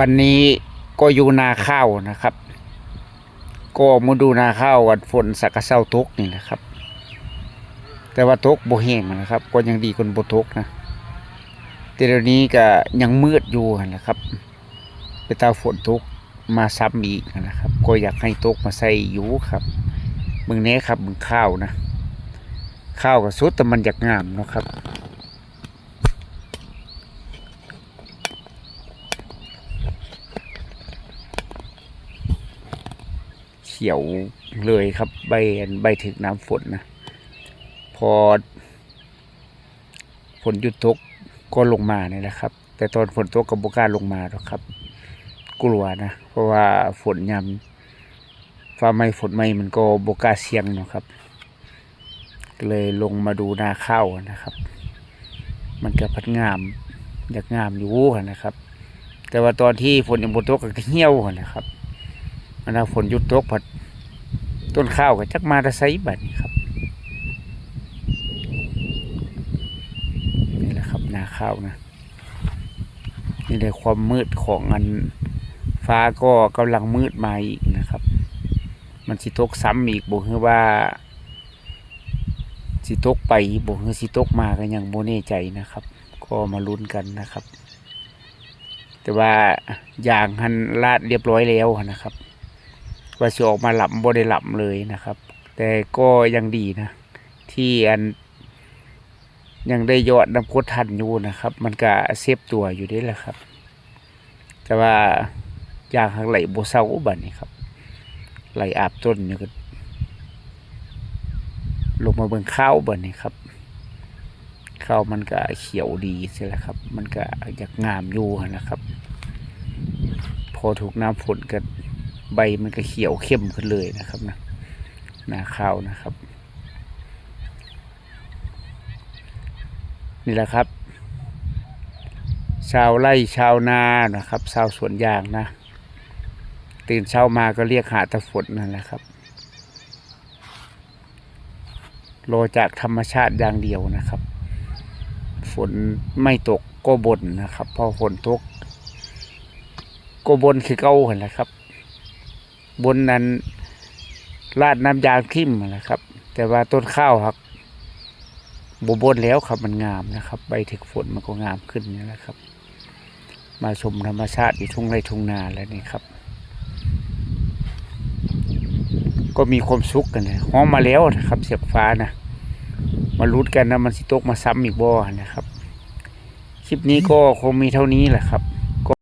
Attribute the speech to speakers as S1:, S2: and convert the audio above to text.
S1: วันนี้ก็อยู่นาข้าวนะครับ ก็มาดูนาข้าววันฝนสักเศร้าตกนี่แหละครับ แต่ว่าตกโบ่แห้งนะครับ ก็ยังดีกว่าบ่ตกนะแต่เดี๋ยวนี้ก็ยังมืดอยู่นะครับ ไปตาฝนตกมาซ้ำอีกนะครับ ก็อยากให้ตกมาใส่อยู่ครับมึงแน่ครับมึงข้าวนะ ข้าวก็สุดแต่มันอยากงามนะครับ เขียวเลยครับ ใบใบถึงน้ำฝนนะ พอฝนหยุดตกก็ลงมาเนี่ยแหละครับ แต่ตอนฝนตกกับบกล้าลงมาหรอกครับ กลัวนะ เพราะว่าฝนยำฟ้าไม่ฝนไม่มันก็บกล้าเสียงนะครับ เลยลงมาดูนาข้าวนะครับ มันก็พัดงามอยากงามอยู่นะครับ แต่ว่าตอนที่ฝนยังบนตกก็เหี่ยวนะครับ มันเอาฝนยุดตกผัดต้นข้าวก็จักมาตะไซบัดนี้ครับนี่แหละครับนาข้าวนะนี่เลยความมืดของอันฟ้าก็กำลังมืดมาอีกนะครับ มันสิตกซ้ำอีกบอกคือว่าสิตกไปบอกคือสิตกมาก็ยังโมแน่ใจนะครับ ก็มาลุ้นกันนะครับ แต่ว่าอย่างหันลาดเรียบร้อยแล้วนะครับ ว่าจะออกมาหลับบ่ได้หลับเลยนะครับ แต่ก็ยังดีนะ ที่อัน ยังได้ยอดน้ำกดทันอยู่นะครับ มันก็เซฟตัวอยู่ได้แหละครับ แต่ว่าอยางหักไหลโบเซาบัดนี้ครับ ไหลอาบต้นนี่ก็ลงมาเบิ่งข้าวบัดนี้ครับข้าวมันก็เขียวดีใช่แล้วครับ มันก็อยากงามอยู่นะครับ พอถูกน้ำฝนก็ ใบมันก็เขียวเข้มขึ้นเลยนะครับนะนาข้าวนะครับ นี่แหละครับ ชาวไร่ชาวนานะครับ ชาวสวนยางนะตื่นเช้ามาก็เรียกหาตะฝนนั่นแหละครับรอจากธรรมชาติอย่างเดียวนะครับ ฝนไม่ตกก็บ่นนะครับ พอฝนตกก็บนคือเก่าหั่นแหละครับ บนนั้นราดน้ำยางทิ่มนะครับ แต่ว่าต้นข้าวครับบบนแล้วครับมันงามนะครับ ใบถึกฝนมันก็งามขึ้นนี่แหละครับ มาชมธรรมชาติอยู่ทุ่งไร่ทุ่งนาแล้วนี่ครับ ก็มีความสุขกันเลยห้องมาแล้วนะครับ เสียบฟ้านะมาลุ้นกันนะมันสิตกมาซ้ำอีกบ่อนะครับ คลิปนี้ก็คงมีเท่านี้แหละครับ